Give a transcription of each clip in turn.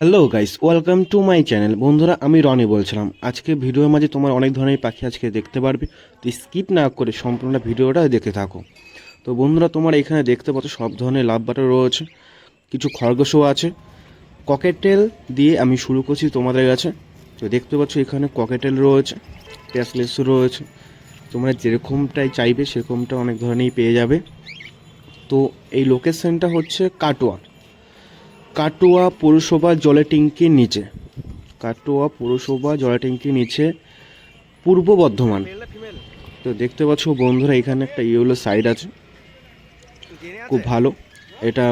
Hello guys welcome to my channel বন্ধুরা, আমি রনি বলছিলাম। আজকে ভিডিওর মাঝে তোমার অনেক ধরনের পাখি আজকে দেখতে পারবে। তো স্কিপ না করে সম্পূর্ণ ভিডিওটা দেখে থাকো। তো বন্ধুরা, তোমার এখানে দেখতে পাচ্ছ সব ধরনের লাভ বাটার রয়েছে। কিছু খরগোশও আছে। ককেটেল দিয়ে আমি শুরু করছি তোমাদের কাছে। তো দেখতে পাচ্ছ এখানে ককেটেল রয়েছে ট্যাসলেস রয়েছে। তোমরা যেরকমটাই চাইবে, সেরকমটা অনেক ধরনেরই পেয়ে যাবে। তো এই লোকেশনটা হচ্ছে কাটোয়া। কাটোয়া পৌরসভা জলের ট্যাঙ্কির নিচে। কাটোয়া পৌরসভা জলের ট্যাঙ্কির নিচে পূর্ব বর্ধমান। তো দেখতে পাচ্ছ বন্ধুরা, এখানে একটা ইয়েলো সাইড আছে। খুব ভালো। এটা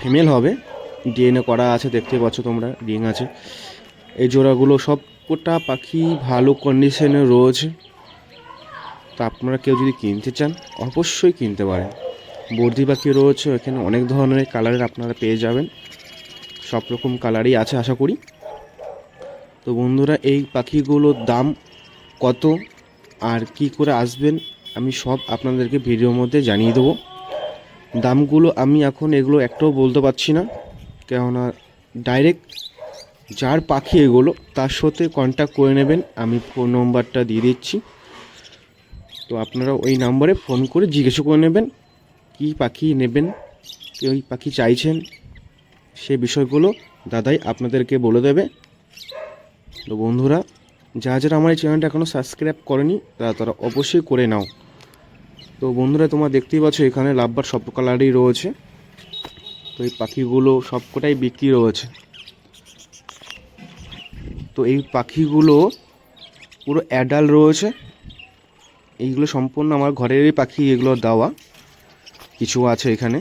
ফিমেল হবে। ডিএনএ করা আছে, দেখতে পাচ্ছ তোমরা, রিং আছে। এই জোড়াগুলো সব কটা পাখি ভালো কন্ডিশনে রয়েছে। তো আপনারা কেউ যদি কিনতে চান, অবশ্যই কিনতে পারেন। বর্দি পাখি রয়েছে, এখানে অনেক ধরনের কালারের আপনারা পেয়ে যাবেন। সব রকম কালারই আছে, আশা করি। তো বন্ধুরা, এই পাখিগুলোর দাম কত? আর কি করে আসবেন? আমি সব আপনাদেরকে ভিডিওর মধ্যে জানিয়ে দেবো। দামগুলো আমি এখন এগুলো একটাও বলতে পারছি না। কেননা ডাইরেক্ট যার পাখি এগুলো, তার সাথে কন্ট্যাক্ট করে নেবেন। আমি ফোন নম্বরটা দিয়ে দিচ্ছি। তো আপনারা ওই নাম্বারে ফোন করে জিজ্ঞেস করে নেবেন, কী পাখি নেবেন ওই পাখি চাইছেন সে বিষয়গুলো দাদাই আপনাদেরকে বলে দেবে। তো বন্ধুরা, যারা যারা আমার এই চ্যানেলটা এখনও সাবস্ক্রাইব করেনি, তারা তারা অবশ্যই করে নাও। তো বন্ধুরা, তোমরা দেখতেই পাচ্ছ এখানে লাভবার সব কালারই রয়েছে। তো এই পাখিগুলো সবকটাই বিক্রি রয়েছে। তো এই পাখিগুলো পুরো অ্যাডাল রয়েছে। এইগুলো সম্পূর্ণ আমার ঘরেরই পাখি, এগুলো দেওয়া। কিছু আছে এখানে।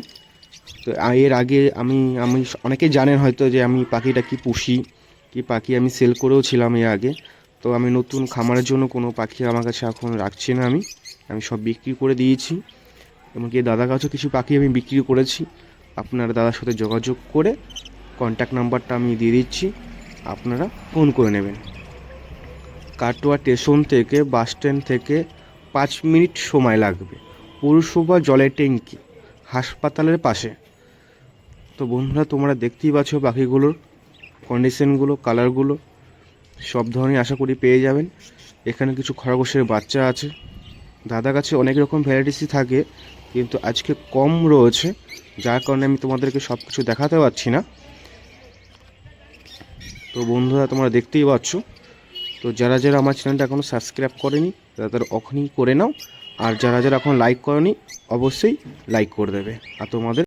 তো এর আগে আমি আমি অনেকেই জানেন হয়তো যে আমি পাখিটা কি পুষি, কি পাখি আমি সেল করেও ছিলাম এর আগে। তো আমি নতুন খামারের জন্য কোনো পাখি আমার কাছে এখন রাখছি না আমি। আমি সব বিক্রি করে দিয়েছি। এমনকি দাদার কাছেও কিছু পাখি আমি বিক্রি করেছি। আপনারা দাদার সাথে যোগাযোগ করে কন্ট্যাক্ট নাম্বারটা আমি দিয়ে দিচ্ছি। আপনারা ফোন করে নেবেন। কাটোয়া স্টেশন থেকে বাস স্ট্যান্ড থেকে পাঁচ মিনিট সময় লাগবে। পৌরসভা জলের ট্যাঙ্কি হাসপাতালের পাশে। তো বন্ধুরা, তোমরা দেখতেই পাচ্ছ পাখিগুলোর কন্ডিশনগুলো কালারগুলো সব ধরনের আশা করি পেয়ে যাবেন। এখানে কিছু খরগোশের বাচ্চা আছে। দাদা কাছে অনেক রকম ভ্যারাইটিসই থাকে, কিন্তু আজকে কম রয়েছে। যার কারণে আমি তোমাদেরকে সব কিছু দেখাতে পারছি না। তো বন্ধুরা, তোমরা দেখতেই পাচ্ছ। তো যারা যারা আমার চ্যানেলটা এখনও সাবস্ক্রাইব করেনি, তারা তারা এখনই করে নাও। আর যারা যারা এখন লাইক করেনি, অবশ্যই লাইক করে দেবে। আর তোমাদের